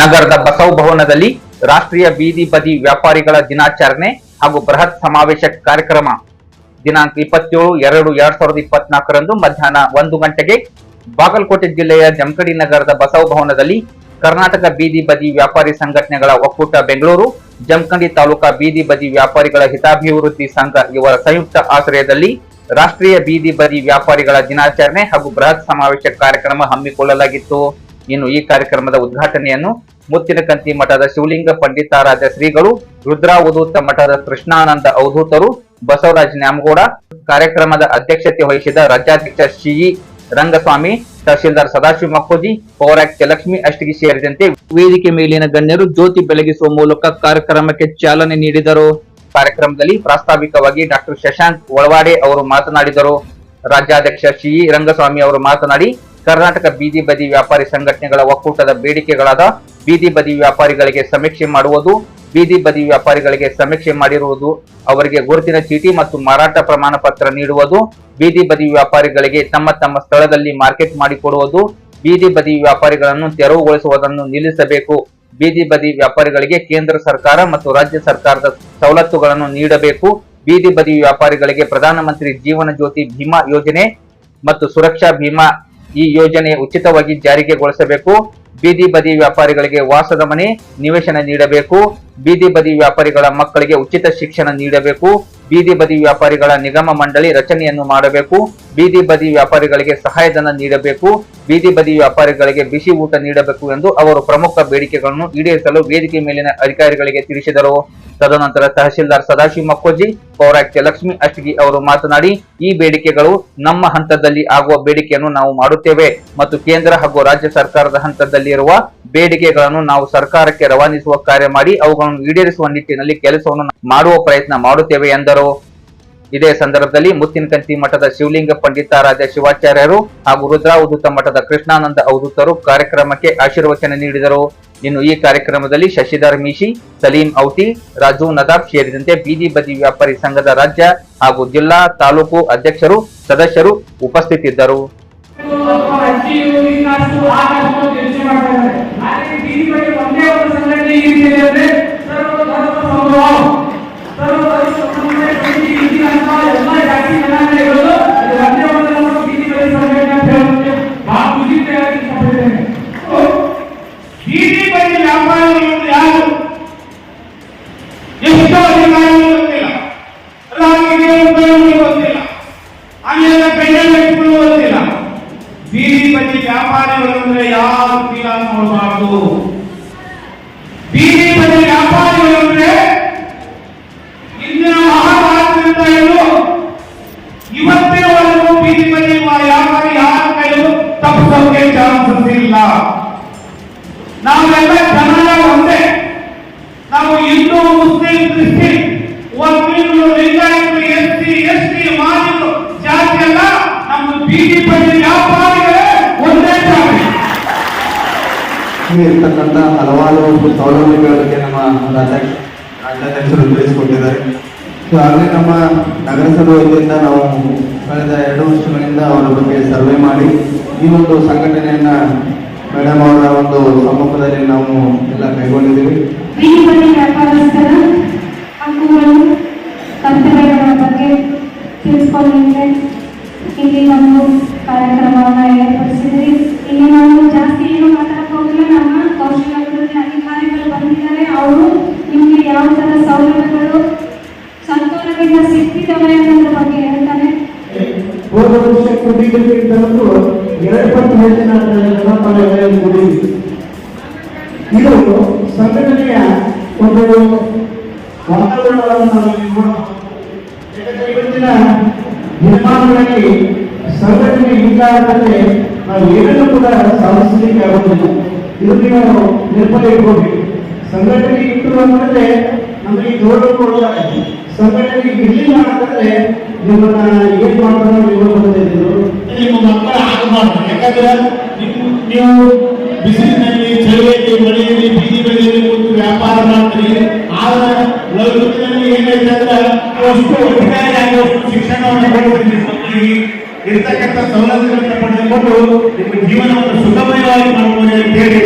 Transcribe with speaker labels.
Speaker 1: ನಗರದ ಬಸವ ಭವನದಲ್ಲಿ ರಾಷ್ಟ್ರೀಯ ಬೀದಿ ಬದಿ ವ್ಯಾಪಾರಿಗಳ ದಿನಾಚರಣೆ ಹಾಗೂ ಬೃಹತ್ ಸಮಾವೇಶ ಕಾರ್ಯಕ್ರಮ. ದಿನಾಂಕ ಇಪ್ಪತ್ತೇಳು ಎರಡು ಎರಡ್ ಸಾವಿರದ ಇಪ್ಪತ್ನಾಲ್ಕರಂದು ಮಧ್ಯಾಹ್ನ ಒಂದು ಗಂಟೆಗೆ ಬಾಗಲಕೋಟೆ ಜಿಲ್ಲೆಯ ಜಮಖಂಡಿ ನಗರದ ಬಸವ ಭವನದಲ್ಲಿ ಕರ್ನಾಟಕ ಬೀದಿ ಬದಿ ವ್ಯಾಪಾರಿ ಸಂಘಟನೆಗಳ ಒಕ್ಕೂಟ ಬೆಂಗಳೂರು, ಜಮಖಂಡಿ ತಾಲೂಕಾ ಬೀದಿ ಬದಿ ವ್ಯಾಪಾರಿಗಳ ಹಿತಾಭಿವೃದ್ಧಿ ಸಂಘ ಇವರ ಸಂಯುಕ್ತ ಆಶ್ರಯದಲ್ಲಿ ರಾಷ್ಟ್ರೀಯ ಬೀದಿ ಬದಿ ವ್ಯಾಪಾರಿಗಳ ದಿನಾಚರಣೆ ಹಾಗೂ ಬೃಹತ್ ಸಮಾವೇಶ ಕಾರ್ಯಕ್ರಮ ಹಮ್ಮಿಕೊಳ್ಳಲಾಗಿತ್ತು. ಇನ್ನು ಈ ಕಾರ್ಯಕ್ರಮದ ಉದ್ಘಾಟನೆಯನ್ನು ಮುತ್ತಿನಕಂತಿ ಮಠದ ಶಿವಲಿಂಗ ಪಂಡಿತಾರಾಧ್ಯ ಶ್ರೀಗಳು ರುದ್ರಾವಧೂತ ಮಠದ ಕೃಷ್ಣಾನಂದ ಅವಧೂತರು ಬಸವರಾಜ್ ನ್ಯಾಮಗೌಡ, ಕಾರ್ಯಕ್ರಮದ ಅಧ್ಯಕ್ಷತೆ ವಹಿಸಿದ ರಾಜ್ಯಾಧ್ಯಕ್ಷ ಸಿಇ ರಂಗಸ್ವಾಮಿ, ತಹಶೀಲ್ದಾರ್ ಸದಾಶಿವ ಮಕ್ಕೋಜಿ, ಪೌರಾಯುಕ್ತ ಲಕ್ಷ್ಮಿ ಅಷ್ಟಗಿ ಸೇರಿದಂತೆ ವೇದಿಕೆ ಮೇಲಿನ ಗಣ್ಯರು ಜ್ಯೋತಿ ಬೆಳಗಿಸುವ ಮೂಲಕ ಕಾರ್ಯಕ್ರಮಕ್ಕೆ ಚಾಲನೆ ನೀಡಿದರು. ಕಾರ್ಯಕ್ರಮದಲ್ಲಿ ಪ್ರಾಸ್ತಾವಿಕವಾಗಿ ಡಾಕ್ಟರ್ ಶಶಾಂಕ್ ಒಳವಾಡೆ ಅವರು ಮಾತನಾಡಿದರು. ರಾಜ್ಯಾಧ್ಯಕ್ಷ ಸಿಇ ರಂಗಸ್ವಾಮಿ ಅವರು ಮಾತನಾಡಿ ಕರ್ನಾಟಕ ಬೀದಿ ಬದಿ ವ್ಯಾಪಾರಿ ಸಂಘಟನೆಗಳ ಒಕ್ಕೂಟದ ಬೇಡಿಕೆಗಳಾದ ಬೀದಿ ಬದಿ ವ್ಯಾಪಾರಿಗಳಿಗೆ ಸಮೀಕ್ಷೆ ಮಾಡುವುದು, ಬೀದಿ ಬದಿ ವ್ಯಾಪಾರಿಗಳಿಗೆ ಸಮೀಕ್ಷೆ ಮಾಡಿರುವುದು, ಅವರಿಗೆ ಗುರುತಿನ ಚೀಟಿ ಮತ್ತು ಮಾರಾಟ ಪ್ರಮಾಣ ಪತ್ರ ನೀಡುವುದು, ಬೀದಿ ಬದಿ ವ್ಯಾಪಾರಿಗಳಿಗೆ ತಮ್ಮ ತಮ್ಮ ಸ್ಥಳದಲ್ಲಿ ಮಾರ್ಕೆಟ್ ಮಾಡಿಕೊಡುವುದು ಬೀದಿ ಬದಿ ವ್ಯಾಪಾರಿಗಳನ್ನು ತೆರವುಗೊಳಿಸುವುದನ್ನು ನಿಲ್ಲಿಸಬೇಕು, ಬೀದಿ ಬದಿ ವ್ಯಾಪಾರಿಗಳಿಗೆ ಕೇಂದ್ರ ಸರ್ಕಾರ ಮತ್ತು ರಾಜ್ಯ ಸರ್ಕಾರದ ಸವಲತ್ತುಗಳನ್ನು ನೀಡಬೇಕು, ಬೀದಿ ಬದಿ ವ್ಯಾಪಾರಿಗಳಿಗೆ ಪ್ರಧಾನಮಂತ್ರಿ ಜೀವನ ಜ್ಯೋತಿ ಭೀಮಾ ಯೋಜನೆ ಮತ್ತು ಸುರಕ್ಷಾ ಭೀಮಾ ಈ ಯೋಜನೆ ಉಚಿತವಾಗಿ ಜಾರಿಗೆಗೊಳಿಸಬೇಕು. ಬೀದಿ ಬದಿ ವ್ಯಾಪಾರಿಗಳಿಗೆ ವಾಸದ ಮನೆ ನಿವೇಶನ ನೀಡಬೇಕು. ಬೀದಿ ಬದಿ ವ್ಯಾಪಾರಿಗಳ ಮಕ್ಕಳಿಗೆ ಉಚಿತ ಶಿಕ್ಷಣ ನೀಡಬೇಕು. ಬೀದಿ ಬದಿ ವ್ಯಾಪಾರಿಗಳ ನಿಗಮ ಮಂಡಳಿ ರಚನೆಯನ್ನು ಮಾಡಬೇಕು. ಬೀದಿ ಬದಿ ವ್ಯಾಪಾರಿಗಳಿಗೆ ಸಹಾಯಧನ ನೀಡಬೇಕು. ಬೀದಿ ಬದಿ ವ್ಯಾಪಾರಿಗಳಿಗೆ ಬಿಸಿ ಊಟ ನೀಡಬೇಕು ಎಂದು ಅವರು ಪ್ರಮುಖ ಬೇಡಿಕೆಗಳನ್ನು ಈಡೇರಿಸಲು ವೇದಿಕೆ ಮೇಲಿನ ಅಧಿಕಾರಿಗಳಿಗೆ ತಿಳಿಸಿದರು. ತದನಂತರ ತಹಶೀಲ್ದಾರ್ ಸದಾಶಿವ ಮಕ್ಕೋಜಿ, ಪೌರಾಯುಕ್ತ ಲಕ್ಷ್ಮಿ ಅಷ್ಟಗಿ ಅವರು ಮಾತನಾಡಿ, ಈ ಬೇಡಿಕೆಗಳು ನಮ್ಮ ಹಂತದಲ್ಲಿ ಆಗುವ ಬೇಡಿಕೆಯನ್ನು ನಾವು ಮಾಡುತ್ತೇವೆ ಮತ್ತು ಕೇಂದ್ರ ಹಾಗೂ ರಾಜ್ಯ ಸರ್ಕಾರದ ಹಂತದಲ್ಲಿ ಇರುವ ಬೇಡಿಕೆಗಳನ್ನು ನಾವು ಸರ್ಕಾರಕ್ಕೆ ರವಾನಿಸುವ ಕಾರ್ಯ ಮಾಡಿ ಅವುಗಳನ್ನು ಈಡೇರಿಸುವ ನಿಟ್ಟಿನಲ್ಲಿ ಕೆಲಸವನ್ನು ಮಾಡುವ ಪ್ರಯತ್ನ ಮಾಡುತ್ತೇವೆ ಎಂದರು. ಇದೇ ಸಂದರ್ಭದಲ್ಲಿ ಮುತ್ತಿನಕಂತಿ ಮಠದ ಶಿವಲಿಂಗ ಪಂಡಿತಾರಾಧ್ಯ ಶಿವಾಚಾರ್ಯರು ಹಾಗೂ ರುದ್ರಾವಧೂತ ಮಠದ ಕೃಷ್ಣಾನಂದ ಅವಧೂತರು ಕಾರ್ಯಕ್ರಮಕ್ಕೆ ಆಶೀರ್ವಚನ ನೀಡಿದರು. ಇನ್ನು ಈ ಕಾರ್ಯಕ್ರಮದಲ್ಲಿ ಶಶಿಧರ್ ಮೀಶಿ, ಸಲೀಂ ಔಟಿ, ರಾಜು ನದಾಬ್ ಸೇರಿದಂತೆ ಬೀದಿ ಬದಿ ವ್ಯಾಪಾರಿ ಸಂಘದ ರಾಜ್ಯ ಹಾಗೂ ಜಿಲ್ಲಾ ತಾಲೂಕು ಅಧ್ಯಕ್ಷರು, ಸದಸ್ಯರು ಉಪಸ್ಥಿತಿದ್ದರು.
Speaker 2: ಎಷ್ಟೋ ಅಧಿಕಾರಿಗಳು ಗೊತ್ತಿಲ್ಲ. ರಾಜಕೀಯ ಉಪಯೋಗ ಗೊತ್ತಿಲ್ಲ. ಆಮೇಲೆ ಬೆಣ್ಣೆ ಗೊತ್ತಿಲ್ಲ. ಬೀದಿ ಬದಿ ವ್ಯಾಪಾರಿಗಳು ಅಂದ್ರೆ ಯಾರು ಇಲ್ಲ ನೋಡಬಾರ್ದು. ಬೀದಿ ಬದಿ ವ್ಯಾಪಾರಿಗಳು ಅಂದ್ರೆ ಇಂದಿನ ಮಹಾಭಾರತದಿಂದ ಹಿಡಿದು ಇವತ್ತಿನವರೆಗೂ ಬೀದಿ ಬದಿ ವ್ಯಾಪಾರಿ ಯಾರ ಕೈಲೂ ತಪ್ಪಿಸೋಕೆ ಚಾನ್ಸಸ್ ಇಲ್ಲ. ನಾವೆಲ್ಲ ಕನ್ನಡ ಒಂದೇ.
Speaker 3: ಇಲ್ಲಿ ಇರ್ತಕ್ಕಂಥ ಹಲವಾರು ಸೌಲಭ್ಯಗಳ ಬಗ್ಗೆ ನಮ್ಮ ರಾಜ್ಯಾಧ್ಯಕ್ಷ ರಾಜ್ಯಾಧ್ಯಕ್ಷರು ತಿಳಿಸಿಕೊಟ್ಟಿದ್ದಾರೆ. ಸೊ ಆಗಲೇ ನಮ್ಮ ನಗರಸಭೆ ವತಿಯಿಂದ ನಾವು ಕಳೆದ ಎರಡು ವರ್ಷಗಳಿಂದ ಅವರ ಬಗ್ಗೆ ಸರ್ವೆ ಮಾಡಿ, ಈ ಒಂದು ಸಂಘಟನೆಯನ್ನ ಮೇಡಮ್ ಅವರ ಒಂದು ಸಮ್ಮುಖದಲ್ಲಿ ನಾವು ಎಲ್ಲ ಕೈಗೊಂಡಿದ್ದೀವಿ.
Speaker 4: ಥರ ಸೌಲಭ್ಯಗಳು ಸಂತೋಷದಿಂದ ಸಿಗ್ತಿದ್ದಾವೆ ಅನ್ನೋದ್ರ ಬಗ್ಗೆ ಹೇಳ್ತಾನೆ.
Speaker 5: ಹೋದ ವರ್ಷ ಎರಡು ಪಟ್ಟು ಹೆಚ್ಚಿನ ಕುಡಿಯಿತು ಇದು ಸಂಘಟನೆಯ ಒಂದು ವಾತಾವರಣವನ್ನು ಇವತ್ತಿನ ನಿರ್ಮಾಣದಲ್ಲಿ ಸಂಘಟನೆ ಇಲ್ಲಾರದೆ ನಾವು ಏನನ್ನು ಕೂಡ ಸಾಧಿಸಲಿಕ್ಕೆ ಆಗುತ್ತಿಲ್ಲ ಇದು ನೀವು ನಿರ್ಬಲ ಸಂಘಟನೆ ಇಟ್ಟು ಅಂತಂದ್ರೆ ನಮಗೆ ಗೌರವ ಕೊಡ್ತಾರೆ ಸಂಘಟನೆ ಇರಲಿಲ್ಲ ಅಂತಂದ್ರೆ ನಿಮ್ಮನ್ನ ಏನ್ ಮಾಡ್ತಾರೋ ನೀವು ಬಂದಿದ್ರು
Speaker 6: ನಿಮ್ಮ ಮಕ್ಕಳ ಆಗಬಾರ್ದು ಯಾಕಂದ್ರೆ ನೀವು ನೀವು ಬಿಸಿಲಿನಲ್ಲಿ ಚಳಿಯಲ್ಲಿ, ಮಳೆಯಲ್ಲಿ ಬೀದಿ ಬದಿಯಲ್ಲಿ ಒಂದು ವ್ಯಾಪಾರ ಮಾಡ್ತೀರಿ. ಆದ್ರೆ ಲೌಕಿಕದಲ್ಲಿ ಏನೈತೆ ಅಂದ್ರೆ ಅಷ್ಟು ಅಧಿಕಾರಿ ಆಗುವಷ್ಟು ಶಿಕ್ಷಣವನ್ನು ಕೊಡ್ತೀರಿ ಮಕ್ಕಳಿಗೆ. ಇರ್ತಕ್ಕಂಥ ಸೌಲಭ್ಯಗಳನ್ನು ಪಡೆದುಕೊಂಡು ನಿಮ್ಮ ಜೀವನವನ್ನು ಸುಖಮಯವಾಗಿ ಮಾಡಬಹುದು ಅಂತ ಹೇಳಿ